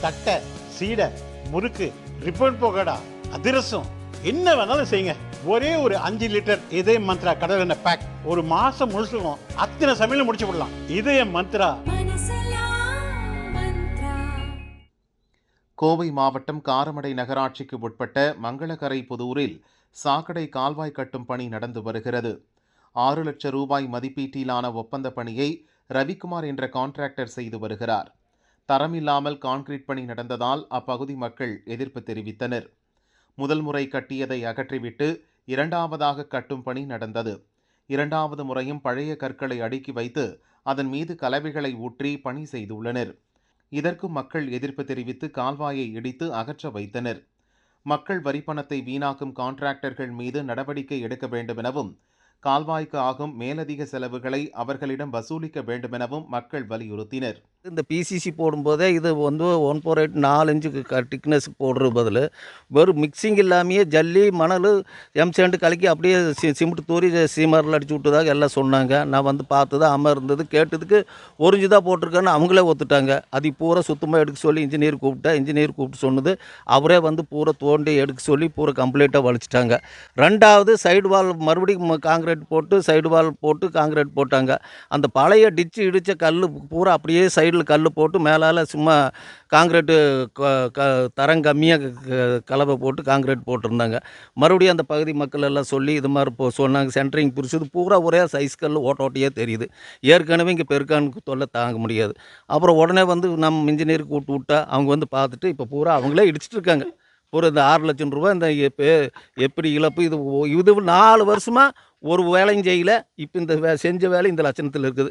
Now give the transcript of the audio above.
தட்டை சீடை முறுக்கு ரிப்பன் போகடா அதிரசம் என்ன வேணாலும் செய்யுங்க. ஒரே ஒரு அஞ்சு லிட்டர் இதய மந்த்ரா கடல் எண்ணெய் பேக் ஒரு மாசம் முழுசுக்கும் அத்தனை சமையலும் முடிச்சு விடலாம். இதய மந்த்ரா. கோவை மாவட்டம் காரமடை நகராட்சிக்கு உட்பட்ட மங்களகரை புதூரில் சாக்கடை கால்வாய் கட்டும் பணி நடந்து வருகிறது. ஆறு லட்சம் ரூபாய் மதிப்பீட்டிலான ஒப்பந்த பணியை ரவிக்குமார் என்ற கான்ட்ராக்டர் செய்து வருகிறார். தரமில்லாமல் கான்கிரீட் பணி நடந்ததால் அப்பகுதி மக்கள் எதிர்ப்பு தெரிவித்தனர். முதல் முறை கட்டியதை அகற்றிவிட்டு இரண்டாவதாக கட்டும் பணி நடந்தது. இரண்டாவது முறையும் பழைய கற்களை அடுக்கி வைத்து அதன் மீது கலவைகளை ஊற்றி பணி செய்துள்ளனர். இதற்கும் மக்கள் எதிர்ப்பு தெரிவித்து கால்வாயை இடித்து அகற்ற வைத்தனர். மக்கள் வரிப்பணத்தை வீணாக்கும் கான்ட்ராக்டர்கள் மீது நடவடிக்கை எடுக்க வேண்டுமெனவும் கால்வாய்க்கு ஆகும் மேலதிக செலவுகளை அவர்களிடம் வசூலிக்க வேண்டுமெனவும் மக்கள் வலியுறுத்தினர். இந்த பிசிசி போடும்போதே இது வந்து ஒன் ஃபோர் எயிட் நாலு இன்ச்சு திக்னஸ் போடுற பதில். வெறும் மிக்சிங் இல்லாமையே ஜல்லி மணல் எம்சேண்டு கலக்கி அப்படியே சி சிமெண்ட் தூரி சீமரில் அடிச்சு விட்டதாக எல்லாம் சொன்னாங்க. நான் வந்து பார்த்தது தான் அமர்ந்தது கேட்டதுக்கு ஒரிஞ்சு தான் போட்டிருக்கேன்னு அவங்களே ஒத்துட்டாங்க. அது பூரா சுத்தமாக எடுக்க சொல்லி இன்ஜினியர் கூப்பிட்டா இன்ஜினியர் கூப்பிட்டு சொன்னது. அவரே வந்து பூரா தோண்டி எடுக்க சொல்லி பூரா கம்ப்ளீட்டாக வலிச்சிட்டாங்க. ரெண்டாவது சைடு வால் மறுபடியும் காங்கிரீட் போட்டு சைடு வால் போட்டு காங்கிரீட் போட்டாங்க. அந்த பழைய டிச்சு இடித்த கல் பூரா அப்படியே சைடில் கல் போட்டு மேலால் சும்மா காங்கிரீட்டு க- க தரம் கம்மியாக கலவை போட்டு காங்கிரீட் போட்டிருந்தாங்க. மறுபடியும் அந்த பகுதி மக்கள் எல்லாம் சொல்லி இது மாதிரி போ சொன்னாங்க. சென்ட்ரிங் பிரிச்சது. பூரா ஒரே சைஸ் கல் ஓட்ட ஓட்டையே தெரியுது. ஏற்கனவே இங்கே பெருக்கானுக்கு தொல்லை தாங்க முடியாது. அப்புறம் உடனே வந்து நம்ம இன்ஜினியருக்கு கூப்பிட்டு விட்டா அவங்க வந்து பார்த்துட்டு இப்போ பூரா அவங்களே இடிச்சிட்டு இருக்காங்க. பூரா இந்த ஆறு லட்சம் ரூபா இந்த எப்படி இழப்பு இது இது நாலு வருஷமாக ஒரு வேலையும் செய்யல. இப்போ இந்த செஞ்ச வேலை இந்த லட்சணத்தில் இருக்குது.